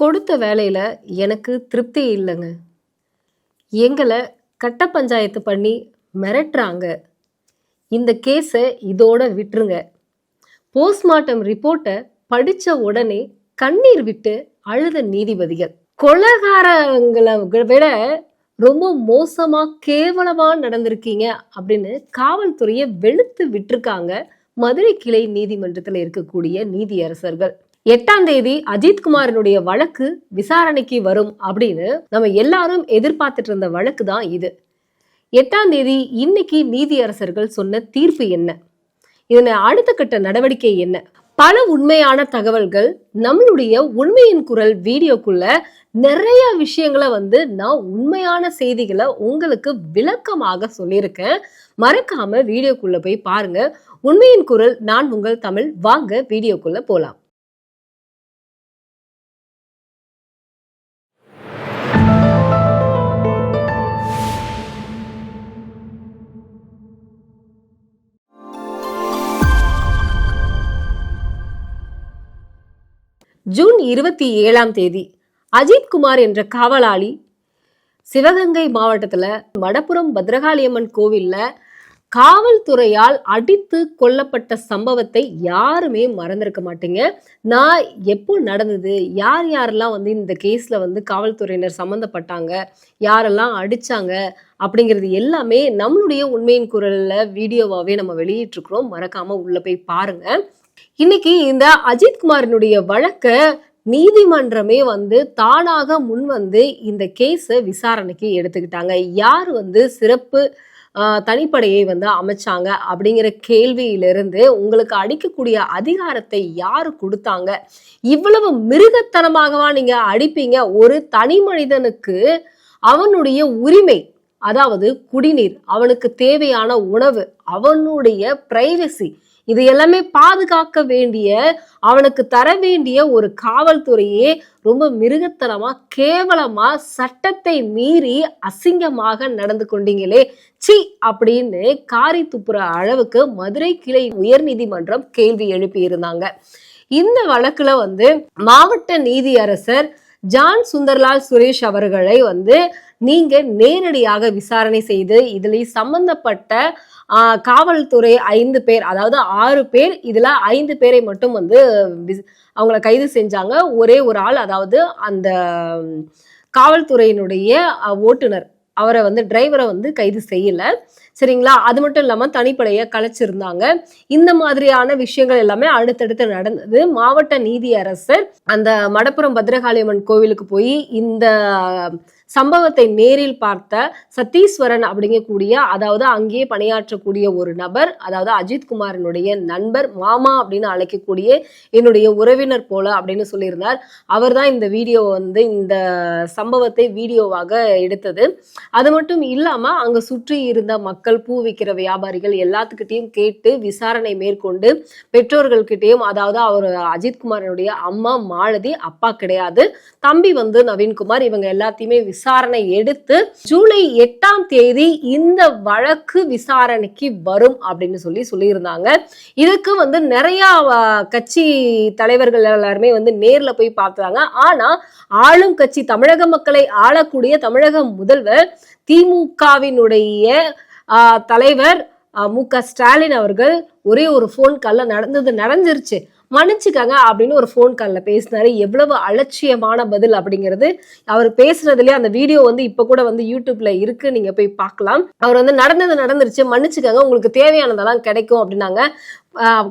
கொடுத்த வேலையில் எனக்கு திருப்தி இல்லைங்க. எங்களை கட்ட பஞ்சாயத்து பண்ணி மிரட்டுறாங்க. இந்த கேஸை இதோட விட்டுருங்க. போஸ்ட்மார்ட்டம் ரிப்போர்ட்டை படித்த உடனே கண்ணீர் விட்டு அழுத நீதிபதிகள். கொலகாரங்களை விட ரொம்ப மோசமாக கேவலமாக நடந்திருக்கீங்க அப்படின்னு காவல்துறையை வெளுத்து விட்டுருக்காங்க மதுரை கிளை நீதிமன்றத்தில் இருக்கக்கூடிய நீதியரசர்கள். எட்டாம் தேதி அஜித்குமாரனுடைய வழக்கு விசாரணைக்கு வரும் அப்படின்னு நம்ம எல்லாரும் எதிர்பார்த்துட்டு இருந்த வழக்கு தான் இது. எட்டாம் தேதி இன்னைக்கு நீதியரசர்கள் சொன்ன தீர்ப்பு என்ன? இதனை அடுத்த கட்ட நடவடிக்கை என்ன? பல உண்மையான தகவல்கள் நம்மளுடைய உண்மையின் குரல் வீடியோக்குள்ள நிறைய விஷயங்களை வந்து நான் உண்மையான செய்திகளை உங்களுக்கு விளக்கமாக சொல்லியிருக்கேன். மறக்காம வீடியோக்குள்ள போய் பாருங்க. உண்மையின் குரல் நான் உங்கள் தமிழ். வாங்க வீடியோக்குள்ள போலாம். ஜூன் இருபத்தி ஏழாம் தேதி அஜித்குமார் என்ற காவலாளி சிவகங்கை மாவட்டத்தில் மடப்புரம் பத்ரகாளியம்மன் கோவில்ல காவல்துறையால் அடித்து கொல்லப்பட்ட சம்பவத்தை யாருமே மறந்திருக்க மாட்டீங்க. நான் எப்போ நடந்தது? யார் யாரெல்லாம் வந்து இந்த கேஸில் வந்து காவல்துறையினர் சம்மந்தப்பட்டாங்க? யாரெல்லாம் அடித்தாங்க அப்படிங்கிறது எல்லாமே நம்மளுடைய உண்மையின் குரலில் வீடியோவாகவே நம்ம வெளியிட்டிருக்கிறோம். மறக்காமல் உள்ளே போய் பாருங்கள் இன்னைக்கு இந்த அஜித்குமாரினுடைய வழக்க நீதிமன்றமே வந்து தானாக முன்வந்து இந்த கேஸ விசாரணைக்கு எடுத்துக்கிட்டாங்க. யார் வந்து சிறப்பு தனிப்படையை வந்து அமைச்சாங்க? அப்படிங்கிற கேள்வியிலிருந்து உங்களுக்கு அடிக்கக்கூடிய அதிகாரத்தை யாரு கொடுத்தாங்க இவ்வளவு மிருகத்தனமாகவா நீங்க அடிப்பீங்க? ஒரு தனி மனிதனுக்கு அவனுடைய உரிமை அதாவது குடிநீர், அவனுக்கு தேவையான உணவு, அவனுடைய பிரைவசி இது எல்லாமே பாதுகாக்க வேண்டிய, அவனுக்கு தர வேண்டிய ஒரு காவல்துறையே ரொம்ப மிருகத்தனமா, கேவலமா, சட்டத்தை மீறி அசிங்கமாக நடந்து கொண்டீங்களே! ச்சீ! அப்படின்னு காரி துப்புற அளவுக்கு மதுரை கிளை உயர்நீதிமன்றம் கேள்வி எழுப்பியிருந்தாங்க. இந்த வழக்குல வந்து மாவட்ட நீதியரசர் ஜான் சுந்தர்லால் சுரேஷ் அவர்களை வந்து நீங்க நேரடியாக விசாரணை செய்து இதில் சம்பந்தப்பட்ட காவல்துறை ஐந்து பேர் அதாவது ஆறு பேர் இதில் ஐந்து பேரை மட்டும் வந்து விஸ்- அவங்கள கைது செஞ்சாங்க. ஒரே ஒரு ஆள் அதாவது அந்த காவல்துறையினுடைய ஓட்டுநர் அவரை வந்து டிரைவரை வந்து கைது செய்யல. சரிங்களா? அது மட்டும் இல்லாமல் தனிப்படையை கலைச்சிருந்தாங்க. இந்த மாதிரியான விஷயங்கள் எல்லாமே அடுத்தடுத்து நடந்தது. மாவட்ட நீதியரசர் அந்த மடப்புரம் பத்ரகாளியம்மன் கோவிலுக்கு போய் இந்த சம்பவத்தை நேரில் பார்த்த சத்தீஸ்வரன் அப்படிங்கக்கூடிய அதாவது அங்கேயே பணியாற்றக்கூடிய ஒரு நபர் அதாவது அஜித்குமாரினுடைய நண்பர் மாமா அப்படின்னு அழைக்கக்கூடிய என்னுடைய உறவினர் போல அப்படின்னு சொல்லியிருந்தார். அவர் தான் இந்த வீடியோ வந்து இந்த சம்பவத்தை வீடியோவாக எடுத்தது. அது மட்டும் இல்லாம அங்க சுற்றி இருந்த மக்கள், பூ விற்கிற வியாபாரிகள் எல்லாத்துக்கிட்டையும் கேட்டு விசாரணை மேற்கொண்டு பெற்றோர்கள் கிட்டேயும் அதாவது அவர் அஜித்குமாரனுடைய அம்மா மாலதி, அப்பா கிடையாது. தம்பி வந்து நவீன்குமார் இவங்க எல்லாத்தையுமே விசாரணை எடுத்து ஜூலை எட்டாம் தேதி இந்த வழக்கு விசாரணைக்கு வரும் அப்படின்னு சொல்லி சொல்லியிருந்தாங்க. இதுக்கு வந்து நிறைய கட்சி தலைவர்கள் எல்லாருமே வந்து நேர்ல போய் பார்த்தாங்க. ஆனா ஆளும் கட்சி தமிழக மக்களை ஆளக்கூடிய தமிழக முதல்வர் திமுகவினுடைய தலைவர் மு க ஸ்டாலின் அவர்கள் ஒரே ஒரு ஃபோன் காலில் நடந்தது நடந்துருச்சு மன்னிச்சுக்கங்க அப்படின்னு ஒரு ஃபோன் காலில் பேசினாரு. எவ்வளவு அலட்சியமான பதில் அப்படிங்கிறது அவர் பேசுனதுலேயே அந்த வீடியோ வந்து இப்போ கூட வந்து யூடியூப்ல இருக்கு. நீங்க போய் பார்க்கலாம். அவர் வந்து நடந்தது நடந்துருச்சு. மன்னிச்சுக்கங்க உங்களுக்கு தேவையானதெல்லாம் கிடைக்கும் அப்படின்னாங்க.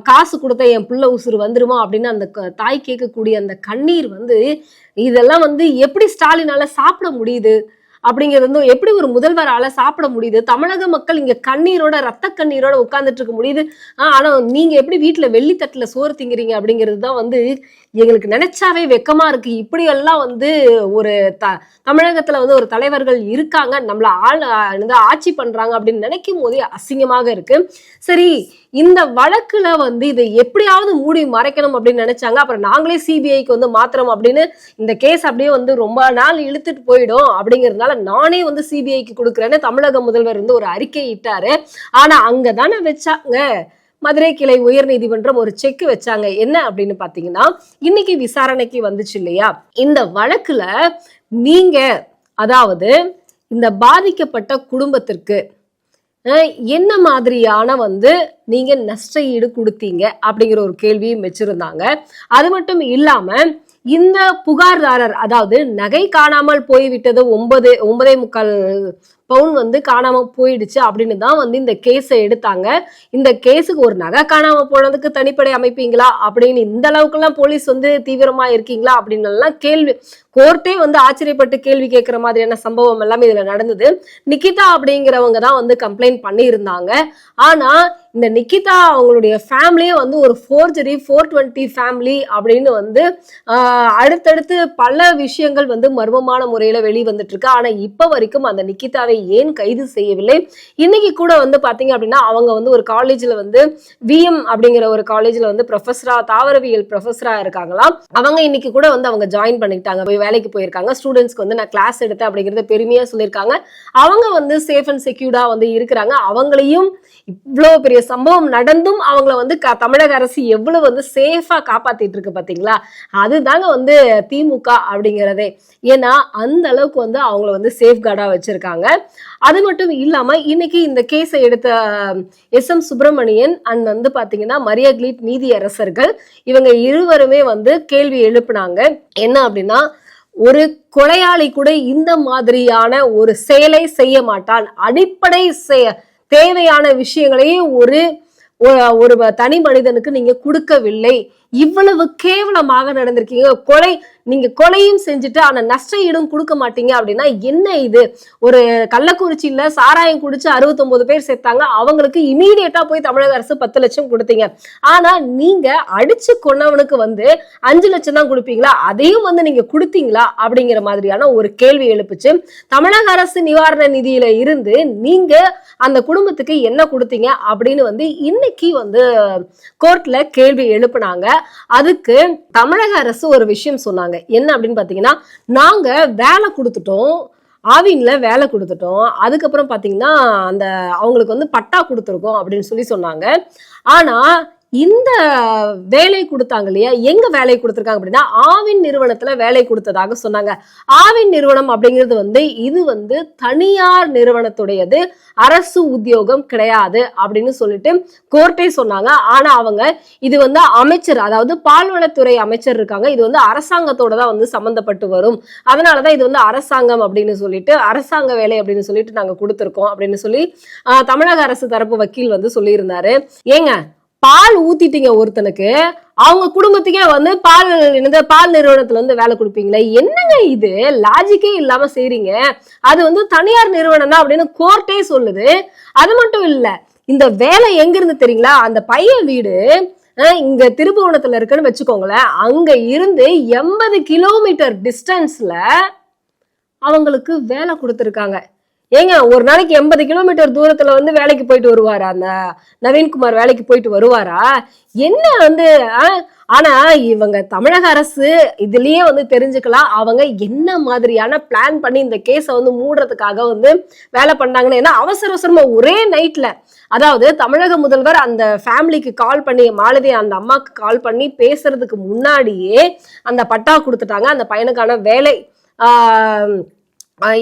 காசு கொடுத்த என் புள்ள உசுறு வந்துருமா அப்படின்னு அந்த க- தாய் கேட்கக்கூடிய அந்த கண்ணீர் வந்து இதெல்லாம் வந்து எப்படி ஸ்டாலினால சாப்பிட முடியுது? அப்படிங்கிறது வந்து எப்படி ஒரு முதல்வரால சாப்பிட முடியுது? தமிழக மக்கள் இங்க கண்ணீரோட ரத்த கண்ணீரோட உட்கார்ந்துட்டு இருக்க முடியுது. ஆஹ் ஆனா நீங்க எப்படி வீட்டுல வெள்ளித்தட்டுல சோறு திங்கிறீங்க அப்படிங்கிறது தான் வந்து எங்களுக்கு நினைச்சாவே வெக்கமா இருக்கு. இப்படி எல்லாம் வந்து ஒரு த தமிழகத்துல வந்து ஒரு தலைவர்கள் இருக்காங்க. நம்மள ஆள் ஆட்சி பண்றாங்க அப்படின்னு நினைக்கும் போதே அசிங்கமாக இருக்கு. சரி இந்த வழக்குல வந்து இதை எப்படியாவது மூடி மறைக்கணும் அப்படின்னு நினைச்சாங்க. அப்புறம் நாங்களே சிபிஐக்கு வந்து மாத்திரம் அப்படின்னு இந்த கேஸ் அப்படியே வந்து ரொம்ப நாள் இழுத்துட்டு போயிடும் அப்படிங்கிறதுனால நானே வந்து சிபிஐக்கு கொடுக்குறேன்னு தமிழக முதல்வர் வந்து ஒரு அறிக்கை இட்டாரு. ஆனா அங்கதானே வச்சாங்க. மதுரை கிளை உயர் நீதிமன்றம் ஒரு செக் வச்சாங்க. என்ன அப்படின்னு பாத்தீங்கன்னா இன்னைக்கு விசாரணைக்கு வந்துச்சு இல்லையா? இந்த வழக்குல நீங்க அதாவது இந்த பாதிக்கப்பட்ட குடும்பத்திற்கு அஹ், என்ன மாதிரியான வந்து நீங்க நஷ்ட ஈடு கொடுத்தீங்க அப்படிங்கிற ஒரு கேள்வியும் வச்சிருந்தாங்க. அது மட்டும் இல்லாம இந்த புகார்தாரர் அதாவது நகை காணாமல் போய்விட்டது ஒன்பது ஒன்பதே முக்கால் பவுன் வந்து காணாம போயிடுச்சு அப்படின்னு தான் வந்து இந்த கேஸை எடுத்தாங்க. இந்த கேஸுக்கு ஒரு நகை காணாம போனதுக்கு தனிப்படை அமைப்பீங்களா? அப்படின்னு இந்த அளவுக்குலாம் போலீஸ் வந்து தீவிரமா இருக்கீங்களா? அப்படின்னு எல்லாம் கேள்வி கோர்ட்டே வந்து ஆச்சரியப்பட்டு கேள்வி கேட்கிற மாதிரியான சம்பவம் எல்லாமே இதுல நடந்தது. நிக்கிதா அப்படிங்கிறவங்க தான் வந்து கம்ப்ளைண்ட் பண்ணியிருந்தாங்க. ஆனா இந்த நிக்கிதா அவங்களுடைய ஃபேமிலியே வந்து ஒரு ஃபோர்ஜரி ஃபோர் டுவெண்ட்டி ஃபேமிலி அப்படின்னு வந்து அடுத்தடுத்து பல விஷயங்கள் வந்து மர்மமான முறையில வெளிவந்துட்டு இருக்கு. ஆனா இப்ப வரைக்கும் அந்த நிக்கிதாவை ஏன் கைது செய்யவில்லை? இன்னைக்கு கூட வந்து பாத்தீங்க அப்படின்னா அவங்க வந்து ஒரு காலேஜ்ல வந்து விஎம் அப்படிங்கிற ஒரு காலேஜ்ல வந்து ப்ரொஃபஸரா தாவரவியல் ப்ரொஃபஸரா இருக்காங்களாம். அவங்க இன்னைக்கு கூட வந்து அவங்க ஜாயின் பண்ணிக்கிட்டாங்க. போய் வேலைக்கு போயிருக்காங்க. ஸ்டூடெண்ட்ஸ்க்கு வந்து நான் கிளாஸ் எடுத்தேன் அப்படிங்கறத பெருமையா சொல்லியிருக்காங்க. அவங்க வந்து சேஃப் அண்ட் செக்யூர்டா வந்து இருக்கிறாங்க. அவங்களையும் இவ்வளவு பெரிய சம்பவம் நடந்தும் அவங்கள வந்து க- தமிழக அரசு எவ்வளவு வந்து சேஃபா காப்பாத்திட்டு இருக்கு பாத்தீங்களா? அதுதாங்க வந்து திமுக அப்படிங்கிறதே. ஏன்னா அந்த அளவுக்கு வந்து அவங்கள வந்து சேஃப் கார்டா வச்சிருக்காங்க. அது மட்டும் இல்லாம இன்னைக்கு இந்த கேஸை எடுத்த எஸ் எம் சுப்பிரமணியன் அண்ட் வந்து பாத்தீங்கன்னா மரியாகிலீட் நீதியரசர்கள். இவங்க இருவருமே வந்து கேள்வி எழுப்புனாங்க. என்ன அப்படின்னா ஒரு கொலையாளி கூட இந்த மாதிரியான ஒரு செயலை செய்ய மாட்டான். அடிப்படை செய்ய தேவையான விஷயங்களையும் ஒரு ஒரு தனி மனிதனுக்கு நீங்க கொடுக்கவில்லை. இவ்வளவு கேவலமாக நடந்திருக்கீங்க. கொலை நீங்க கொலையும் செஞ்சுட்டு ஆனா நஷ்ட ஈடும் கொடுக்க மாட்டீங்க அப்படின்னா என்ன இது? ஒரு கள்ளக்குறிச்சியில சாராயம் குடிச்சு 69 பேர் சேர்த்தாங்க அவங்களுக்கு இமீடியட்டா போய் தமிழக அரசு பத்து லட்சம் கொடுத்தீங்க. ஆனா நீங்க அடிச்சு கொன்னவனுக்கு வந்து அஞ்சு லட்சம் தான் கொடுப்பீங்களா? அதையும் வந்து நீங்க கொடுத்தீங்களா? அப்படிங்கிற மாதிரியான ஒரு கேள்வி எழுப்புச்சு. தமிழக அரசு நிவாரண நிதியில இருந்து நீங்க அந்த குடும்பத்துக்கு என்ன கொடுத்தீங்க அப்படின்னு வந்து இன்னைக்கு வந்து கோர்ட்ல கேள்வி எழுப்புனாங்க. அதுக்கு தமிழக அரசு ஒரு விஷயம் சொன்னாங்க. என்ன அப்படின்னு பாத்தீங்கன்னா நாங்க வேலை கொடுத்துட்டோம். ஆவின்ல வேலை கொடுத்துட்டோம். அதுக்கப்புறம் பாத்தீங்கன்னா அந்த அவங்களுக்கு வந்து பட்டா கொடுத்துருக்கோம் அப்படின்னு சொல்லி சொன்னாங்க. ஆனா இந்த வேலை கொடுத்தாங்க இல்லையா? எங்க வேலை கொடுத்துருக்காங்க அப்படின்னா ஆவின் நிறுவனத்துல வேலை கொடுத்ததாக சொன்னாங்க. ஆவின் நிறுவனம் அப்படிங்கிறது வந்து இது வந்து தனியார் நிறுவனத்துடையது. அரசு உத்தியோகம் கிடையாது அப்படின்னு சொல்லிட்டு கோர்ட்டே சொன்னாங்க. ஆனா அவங்க இது வந்து அமைச்சர் அதாவது பால்வளத்துறை அமைச்சர் இருக்காங்க. இது வந்து அரசாங்கத்தோட தான் வந்து சம்பந்தப்பட்டு வரும். அதனாலதான் இது வந்து அரசாங்கம் அப்படின்னு சொல்லிட்டு அரசாங்க வேலை அப்படின்னு சொல்லிட்டு நாங்க கொடுத்துருக்கோம் அப்படின்னு சொல்லி தமிழக அரசு தரப்பு வக்கீல் வந்து சொல்லியிருந்தாரு. ஏங்க பால் ஊத்திட்டீங்க ஒருத்தனுக்கு அவங்க குடும்பத்துக்கே வந்து பால் என்னது பால் நிறுவனத்துல வந்து வேலை கொடுப்பீங்களே? என்னங்க இது? லாஜிக்கே இல்லாம செய்றீங்க. அது வந்து தனியார் நிறுவனம் தான் அப்படின்னு கோர்ட்டே சொல்லுது. அது மட்டும் இல்ல இந்த வேலை எங்க இருந்து தெரியுங்களா? அந்த பையன் வீடு இங்க திருபுவனத்துல இருக்குன்னு வச்சுக்கோங்களேன். அங்க இருந்து எண்பது கிலோமீட்டர் டிஸ்டன்ஸ்ல அவங்களுக்கு வேலை கொடுத்துருக்காங்க. ஏங்க ஒரு நாளைக்கு எண்பது கிலோமீட்டர் தூரத்துல வந்து வேலைக்கு போயிட்டு வருவாரா அந்த நவீன்குமார்? வேலைக்கு போயிட்டு வருவாரா? என்ன வந்து ஆனா இவங்க தமிழக அரசு இதுலயே வந்து தெரிஞ்சுக்கலாம். அவங்க என்ன மாதிரியான பிளான் பண்ணி இந்த கேஸை வந்து மூடுறதுக்காக வந்து வேலை பண்ணாங்கன்னு ஏன்னா அவசர அவசரமா ஒரே நைட்ல அதாவது தமிழக முதல்வர் அந்த ஃபேமிலிக்கு கால் பண்ணி மாலதி அந்த அம்மாக்கு கால் பண்ணி பேசுறதுக்கு முன்னாடியே அந்த பட்டா கொடுத்துட்டாங்க. அந்த பையனுக்கான வேலை ஆஹ்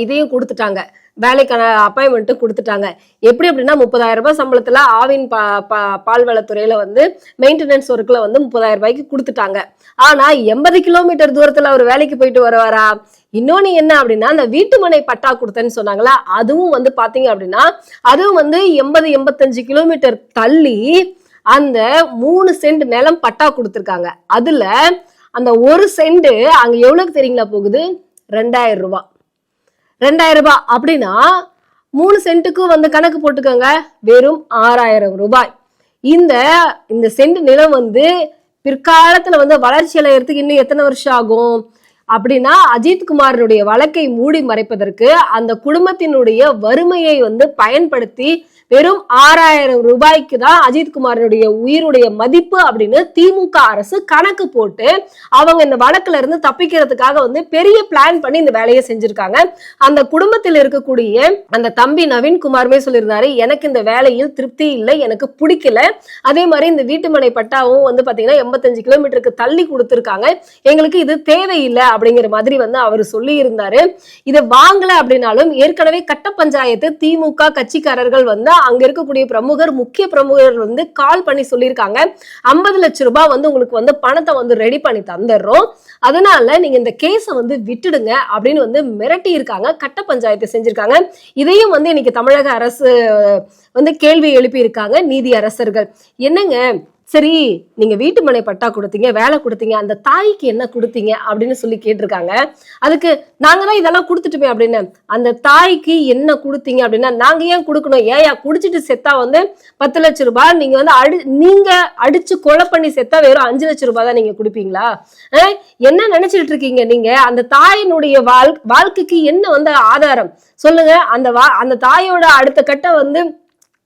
இதையும் கொடுத்துட்டாங்க. வேலைக்கான அப்பாயின்மெண்ட்டும் கொடுத்துட்டாங்க. எப்படி அப்படின்னா முப்பதாயிரம் ரூபாய் சம்பளத்துல ஆவின் பா பா- பால்வளத்துறையில வந்து மெயின்டெனன்ஸ் ஒர்க்ல வந்து முப்பதாயிரம் ரூபாய்க்கு கொடுத்துட்டாங்க. ஆனா எண்பது கிலோமீட்டர் தூரத்துல அவர் வேலைக்கு போயிட்டு வருவாரா? இன்னொன்று என்ன அப்படின்னா அந்த வீட்டுமனை பட்டா கொடுத்தேன்னு சொன்னாங்களா அதுவும் வந்து பாத்தீங்க அப்படின்னா அதுவும் வந்து எண்பது எண்பத்தஞ்சு கிலோமீட்டர் தள்ளி அந்த மூணு சென்ட் நிலம் பட்டா கொடுத்துருக்காங்க. அதுல அந்த ஒரு சென்ட் அங்க எவ்வளோக்கு தெரியுங்களா போகுது? ரெண்டாயிரம் ரூபாய். ரெண்டாயிரம் ரூபாய் அப்படின்னா மூணு சென்ட்டுக்கும் வந்து கணக்கு போட்டுக்கோங்க. வெறும் ஆறாயிரம் ரூபாய். இந்த இந்த சென்ட் நிலம் வந்து பிற்காலத்துல வந்து வளர்ச்சி அடையறதுக்கு இன்னும் எத்தனை வருஷம் ஆகும்? அப்படின்னா அஜித் குமாரனுடைய வழக்கை மூடி மறைப்பதற்கு அந்த குடும்பத்தினுடைய வறுமையை வந்து பயன்படுத்தி வெறும் ஆறாயிரம் ரூபாய்க்கு தான் அஜித்குமாரனுடைய உயிருடைய மதிப்பு அப்படின்னு திமுக அரசு கணக்கு போட்டு அவங்க இந்த வழக்குல இருந்து தப்பிக்கிறதுக்காக வந்து பெரிய பிளான் பண்ணி இந்த வேலையை செஞ்சிருக்காங்க. அந்த குடும்பத்தில் இருக்கக்கூடிய அந்த தம்பி நவீன்குமாருமே சொல்லியிருந்தாரு எனக்கு இந்த வேலையில் திருப்தி இல்லை எனக்கு பிடிக்கல. அதே மாதிரி இந்த வீட்டுமனை பட்டாவும் வந்து பாத்தீங்கன்னா எண்பத்தஞ்சு கிலோமீட்டருக்கு தள்ளி கொடுத்துருக்காங்க. எங்களுக்கு இது தேவையில்லை அப்படிங்கிற மாதிரி வந்து அவர் சொல்லி இருந்தாரு இதை வாங்கல அப்படின்னாலும் ஏற்கனவே கட்ட பஞ்சாயத்து திமுக கட்சிக்காரர்கள் வந்து அங்க இருக்கக்கூடிய பிரமுகர் முக்கிய பிரமுகர் வந்து கால் பண்ணி சொல்லியிருக்காங்க. ஐம்பது லட்சம் ரூபாய் வந்து உங்களுக்கு வந்து பணத்தை வந்து ரெடி பண்ணி தந்துடுறோம். அதனால நீங்க இந்த கேஸை வந்து விட்டுடுங்க அப்படின்னு வந்து மிரட்டி இருக்காங்க கட்ட பஞ்சாயத்து செஞ்சிருக்காங்க. இதையும் வந்து இன்னைக்கு தமிழக அரசு வந்து கேள்வி எழுப்பி இருக்காங்க நீதி அரசர்கள். என்னங்க? சரி நீங்க வீட்டு மனை பட்டா கொடுத்தீங்க வேலை கொடுத்தீங்க அந்த தாய்க்கு என்ன கொடுத்தீங்க அப்படின்னு சொல்லி கேட்டிருக்காங்க. அதுக்கு நாங்க தான் இதெல்லாம் கொடுத்துட்டுமே அப்படின்னு அந்த தாய்க்கு என்ன கொடுத்தீங்க அப்படின்னா நாங்க ஏன் கொடுக்கணும்? ஏயா குடிச்சிட்டு செத்தா வந்து பத்து லட்சம் ரூபாய் நீங்க வந்து அடி நீங்க அடிச்சு கொலை பண்ணி செத்தா வெறும் அஞ்சு லட்சம் ரூபாய் தான் நீங்க கொடுப்பீங்களா? என்ன நினைச்சிட்டு இருக்கீங்க நீங்க? அந்த தாயினுடைய வாழ் வாழ்க்கைக்கு என்ன வந்து ஆதாரம்? சொல்லுங்க அந்த வா அந்த தாயோட அடுத்த கட்டம் வந்து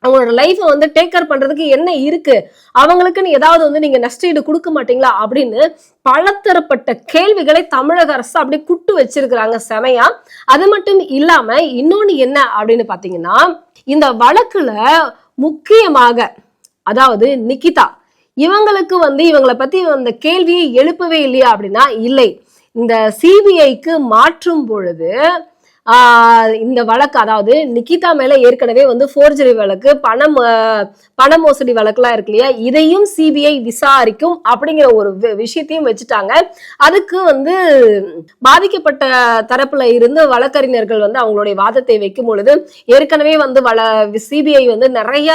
அவங்களோட லைஃப்பை வந்து டேக் கேர் பண்றதுக்கு என்ன இருக்கு? அவங்களுக்குன்னு ஏதாவது வந்து நீங்க நஷ்டஈடு கொடுக்க மாட்டீங்களா? அப்படின்னு பலதரப்பட்ட கேள்விகளை தமிழக அரசு அப்படியே குட்டு வச்சிருக்கிறாங்க செமையா. அது மட்டும் இல்லாம இன்னொன்னு என்ன அப்படின்னு பாத்தீங்கன்னா இந்த வழக்குல முக்கியமாக அதாவது நிக்கிதா இவங்களுக்கு வந்து இவங்களை பத்தி அந்த கேள்வியை எழுப்பவே இல்லையா அப்படின்னா இல்லை. இந்த சிபிஐக்கு மாற்றும் பொழுது இந்த வழக்கு அதாவது நிக்கிதா மேல ஏற்கனவே வந்து ஃபோர்ஜரி வழக்கு பணம் பண மோசடி வழக்குலாம் இருக்கு இல்லையா? இதையும் சிபிஐ விசாரிக்கும் அப்படிங்கிற ஒரு வி- விஷயத்தையும் வச்சுட்டாங்க. அதுக்கு வந்து பாதிக்கப்பட்ட தரப்புல இருந்து வழக்கறிஞர்கள் வந்து அவங்களுடைய வாதத்தை வைக்கும் பொழுது ஏற்கனவே வந்து வள சிபிஐ வந்து நிறைய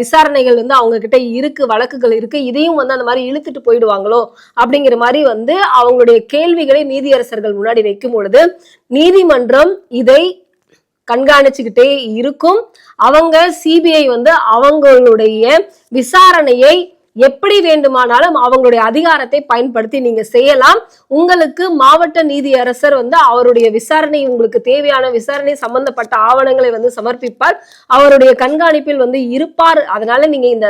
விசாரணைகள் வந்து அவங்க கிட்ட இருக்கு வழக்குகள் இருக்கு. இதையும் வந்து அந்த மாதிரி இழுத்துட்டு போயிடுவாங்களோ அப்படிங்கிற மாதிரி வந்து அவங்களுடைய கேள்விகளை நீதியரசர்கள் முன்னாடி வைக்கும் பொழுது நீதிமன்றம் இதை கண்காணிச்சுக்கிட்டே இருக்கும். அவங்க சிபிஐ வந்து அவங்களுடைய விசாரணையை எப்படி வேண்டுமானாலும் அவங்களுடைய அதிகாரத்தை பயன்படுத்தி நீங்க செய்யலாம். உங்களுக்கு மாவட்ட நீதியரசர் வந்து அவருடைய விசாரணை உங்களுக்கு தேவையான விசாரணை சம்பந்தப்பட்ட ஆவணங்களை வந்து சமர்ப்பிப்பார். அவருடைய கண்காணிப்பில் வந்து இருப்பார். அதனால நீங்க இந்த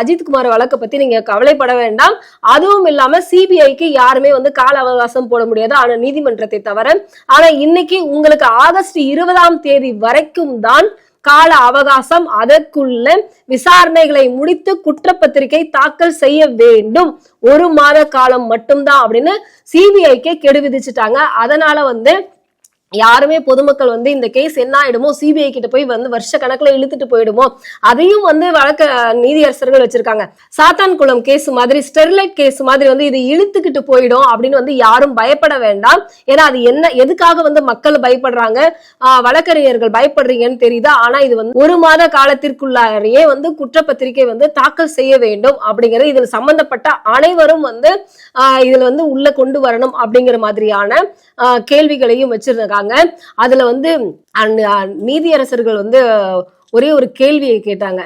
அஜித்குமார் வழக்கை பத்தி நீங்க கவலைப்பட வேண்டாம். அதுவும் இல்லாம சிபிஐக்கு யாருமே வந்து கால அவகாசம் போட முடியாது. ஆனா நீதிமன்றத்தை தவிர. ஆனா இன்னைக்கு உங்களுக்கு ஆகஸ்ட் இருபதாம் தேதி வரைக்கும் தான் கால அவகாசம் அதற்குள்ள விசாரணைகளை முடித்து குற்றப்பத்திரிகை தாக்கல் செய்ய வேண்டும். ஒரு மாத காலம் மட்டும்தான் அப்படின்னு சிபிஐக்கே கெடு விதிச்சுட்டாங்க அதனால வந்து யாருமே பொதுமக்கள் வந்து இந்த கேஸ் என்ன ஆயிடுமோ சிபிஐ கிட்ட போய் வந்து வருஷ கணக்குல இழுத்துட்டு போயிடுமோ அதையும் வந்து வழக்க நீதியரசர்கள் வச்சிருக்காங்க. சாத்தான்குளம் கேஸ் மாதிரி ஸ்டெர்லைட் கேஸ் மாதிரி வந்து இது இழுத்துக்கிட்டு போயிடும் அப்படின்னு வந்து யாரும் பயப்பட வேண்டாம். ஏன்னா அது என்ன எதுக்காக வந்து மக்கள் பயப்படுறாங்க? ஆஹ் வழக்கறிஞர்கள் பயப்படுறீங்கன்னு தெரியுதா? ஆனா இது வந்து ஒரு மாத காலத்திற்குள்ளாரையே வந்து குற்றப்பத்திரிகை வந்து தாக்கல் செய்ய வேண்டும் அப்படிங்கிறது இதில் சம்பந்தப்பட்ட அனைவரும் வந்து ஆஹ் இதுல வந்து உள்ள கொண்டு வரணும் அப்படிங்கிற மாதிரியான ஆஹ் கேள்விகளையும் சொல்றாங்க அதுல வந்து நீதியரசர்கள் வந்து ஒரே ஒரு கேள்வியை கேட்டாங்க.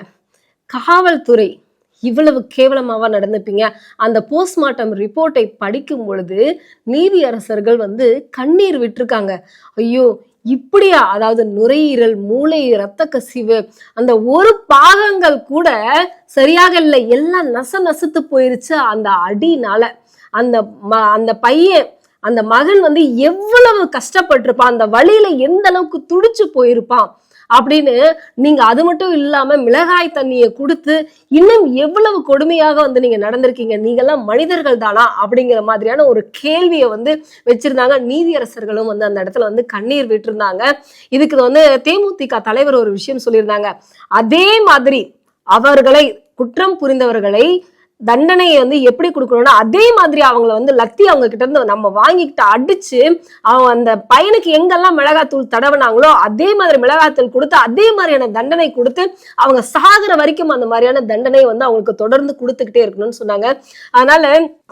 காவல்துறை இவ்வளவு கேவலமாவா நடந்துப்பீங்க? அந்த போஸ்ட்மார்ட்டம் ரிப்போர்ட்டை படிக்கும் பொழுது நீதியரசர்கள் வந்து கண்ணீர் விட்டுருக்காங்க. ஐயோ இப்படியா? அதாவது நுரையீரல் மூளை இரத்த கசிவு அந்த ஒரு பாகங்கள் கூட சரியாக இல்லை. எல்லாம் நச நசுத்து போயிருச்சு அந்த அடினால. அந்த ம- அந்த பையன் அந்த மகன் வந்து எவ்வளவு கஷ்டப்பட்டிருப்பான் அந்த வழியில எந்த அளவுக்கு துடிச்சு போயிருப்பான் அப்படின்னு நீங்க அது மட்டும் இல்லாம மிளகாய் தண்ணியை கொடுத்து இன்னும் எவ்வளவு கொடுமையாக வந்து நீங்க நடந்திருக்கீங்க நீங்கெல்லாம் மனிதர்கள் தானா அப்படிங்கிற மாதிரியான ஒரு கேள்வியை வந்து வச்சிருந்தாங்க. நீதியரசர்களும் வந்து அந்த இடத்துல வந்து கண்ணீர் விட்டுருந்தாங்க. இதுக்கு வந்து தேமுதிக தலைவர் ஒரு விஷயம் சொல்லியிருந்தாங்க. அதே மாதிரி அவர்களை குற்றம் புரிந்தவர்களை தண்டனையை வந்து எப்படி கொடுக்கணும்னா அதே மாதிரி அவங்கள வந்து லத்தி அவங்க கிட்ட இருந்து நம்ம வாங்கிக்கிட்டு அடிச்சு அவங்க அந்த பையனுக்கு எங்கெல்லாம் மிளகாத்தூள் தடவினாங்களோ அதே மாதிரி மிளகாத்தூள் கொடுத்து அதே மாதிரியான தண்டனை கொடுத்து அவங்க சாகுற வரைக்கும் அந்த மாதிரியான தண்டனை வந்து அவங்களுக்கு தொடர்ந்து கொடுத்துக்கிட்டே இருக்கணும்னு சொன்னாங்க. அதனால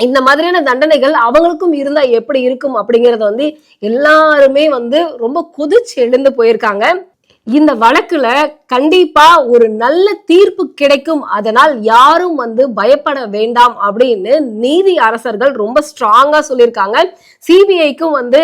இந்த மாதிரியான தண்டனைகள் அவங்களுக்கும் இருந்தா எப்படி இருக்கும் அப்படிங்கறத வந்து எல்லாருமே வந்து ரொம்ப கொதிச்சு எழுந்து போயிருக்காங்க. இந்த வழக்குல கண்டிப்பா ஒரு நல்ல தீர்ப்பு கிடைக்கும். அதனால் யாரும் வந்து பயப்பட வேண்டாம் அப்படின்னு நீதி அரசர்கள் ரொம்ப ஸ்ட்ராங்கா சொல்லியிருக்காங்க. சிபிஐக்கும் வந்து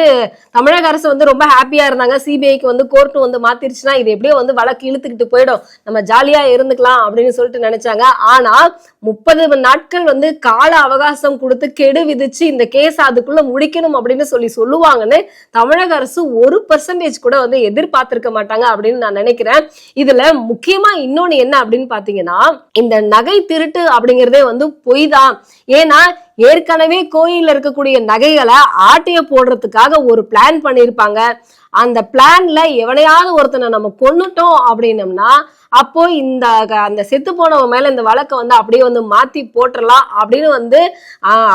தமிழக அரசு வந்து ரொம்ப ஹாப்பியா இருந்தாங்க. சிபிஐக்கு வந்து கோர்ட்டு வந்து மாத்திருச்சுன்னா இது எப்படியோ வந்து வழக்கு இழுத்துக்கிட்டு போயிடும். நம்ம ஜாலியா இருந்துக்கலாம் அப்படின்னு சொல்லிட்டு நினைச்சாங்க. ஆனா முப்பது நாட்கள் வந்து கால அவகாசம் கொடுத்து கெடு விதிச்சு இந்த கேஸ் அதுக்குள்ள முடிக்கணும் அப்படின்னு சொல்லி சொல்லுவாங்கன்னு தமிழக அரசு ஒரு பர்சன்டேஜ் கூட வந்து எதிர்பார்த்திருக்க மாட்டாங்க அப்படின்னு நான் நினைக்கிறேன். இதுல முக்கியமா இன்னொன்னு என்ன அப்படின்னு பாத்தீங்கன்னா இந்த நகை திருட்டு அப்படிங்கிறதே வந்து பொய் தான் ஏன்னா ஏற்கனவே கோயில்ல இருக்கக்கூடிய நகைகளை ஆட்டைய போடுறதுக்காக ஒரு பிளான் பண்ணியிருப்பாங்க அந்த பிளான்ல எவனையாவது ஒருத்தனை நம்ம கொண்டுட்டோம் அப்படின்னம்னா அப்போ இந்த அந்த செத்து போனவன் மேல இந்த வழக்கை வந்து அப்படியே வந்து மாத்தி போட்டுறலாம் அப்படின்னு வந்து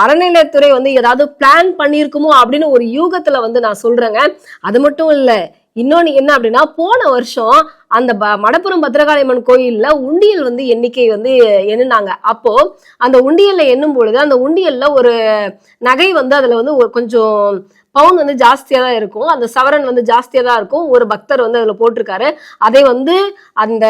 அறநிலையத்துறை வந்து ஏதாவது பிளான் பண்ணியிருக்குமோ அப்படின்னு ஒரு யூகத்துல வந்து நான் சொல்றேங்க. அது மட்டும் இல்லை இன்னொன்னு என்ன அப்படின்னா போன வருஷம் அந்த ப- மடப்புரம் பத்திரகாளியம்மன் கோயில்ல உண்டியல் வந்து எண்ணிக்கை வந்து எண்ணுனாங்க. அப்போ அந்த உண்டியல்ல எண்ணும் பொழுது அந்த உண்டியல்ல ஒரு நகை வந்து அதுல வந்து கொஞ்சம் பவுன் வந்து ஜாஸ்தியாக தான் இருக்கும். அந்த சவரன் வந்து ஜாஸ்தியாக தான் இருக்கும். ஒரு பக்தர் வந்து அதில் போட்டிருக்காரு. அதை வந்து அந்த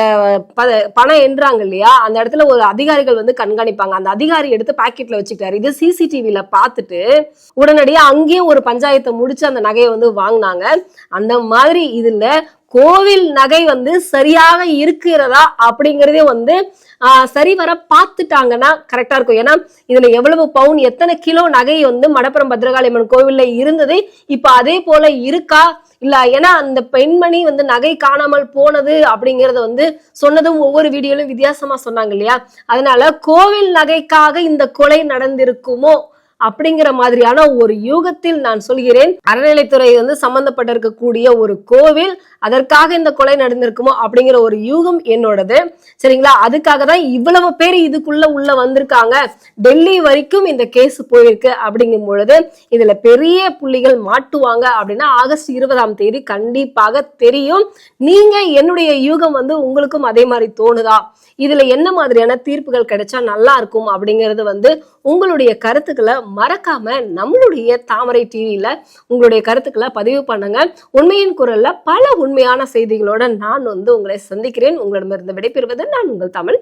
ப- பணம் எண்றாங்க இல்லையா? அந்த இடத்துல ஒரு அதிகாரிகள் வந்து கண்காணிப்பாங்க. அந்த அதிகாரி எடுத்து பாக்கெட்ல வச்சுக்கிட்டாரு இது சிசிடிவியில் பார்த்துட்டு உடனடியாக அங்கேயும் ஒரு பஞ்சாயத்தை முடிச்சு அந்த நகையை வந்து வாங்கினாங்க. அந்த மாதிரி இதில் கோவில் நகை வந்து சரியாக இருக்கிறதா அப்படிங்கறதே வந்து சரிவர பார்த்துட்டாங்கன்னா கரெக்டா இருக்கும். ஏன்னா இதுல எவ்வளவு பவுன் எத்தனை கிலோ நகை வந்து மடப்புரம் பத்ரகாளியம்மன் கோவில்ல இருந்தது இப்ப அதே போல இருக்கா? இல்ல ஏன்னா அந்த பெண்மணி வந்து நகை காணாமல் போனது அப்படிங்கறத வந்து சொன்னதும் ஒவ்வொரு வீடியோலும் வித்தியாசமா சொன்னாங்க இல்லையா? அதனால கோவில் நகைக்காக இந்த கொலை நடந்திருக்குமோ அப்படிங்கிற மாதிரியான ஒரு யூகத்தில் நான் சொல்கிறேன். அறநிலைத்துறை வந்து சம்பந்தப்பட்டிருக்கக்கூடிய ஒரு கோவில் அதற்காக இந்த கொலை நடந்திருக்குமோ அப்படிங்கிற ஒரு யூகம் என்னோடது. சரிங்களா? அதுக்காக தான் இவ்வளவு பேர் இதுக்குள்ள உள்ள வந்திருக்காங்க. டெல்லி வரைக்கும் இந்த கேஸ் போயிருக்கு அப்படிங்கும் பொழுது இதுல பெரிய புள்ளிகள் மாட்டுவாங்க அப்படின்னா ஆகஸ்ட் இருபதாம் தேதி கண்டிப்பாக தெரியும். நீங்க என்னுடைய யூகம் வந்து உங்களுக்கும் அதே மாதிரி தோணுதா? இதுல என்ன மாதிரியான தீர்ப்புகள் கிடைச்சா நல்லா இருக்கும் அப்படிங்கிறது வந்து உங்களுடைய கருத்துக்களை மறக்காம நம்மளுடைய தாமரை டிவியில உங்களுடைய கருத்துக்களை பதிவு பண்ணுங்க. உண்மையின் குரல்ல பல உண்மையான செய்திகளோட நான் வந்து உங்களை சந்திக்கிறேன். உங்களிடமிருந்து விடைபெறுவது நான் உங்கள் தமிழ்.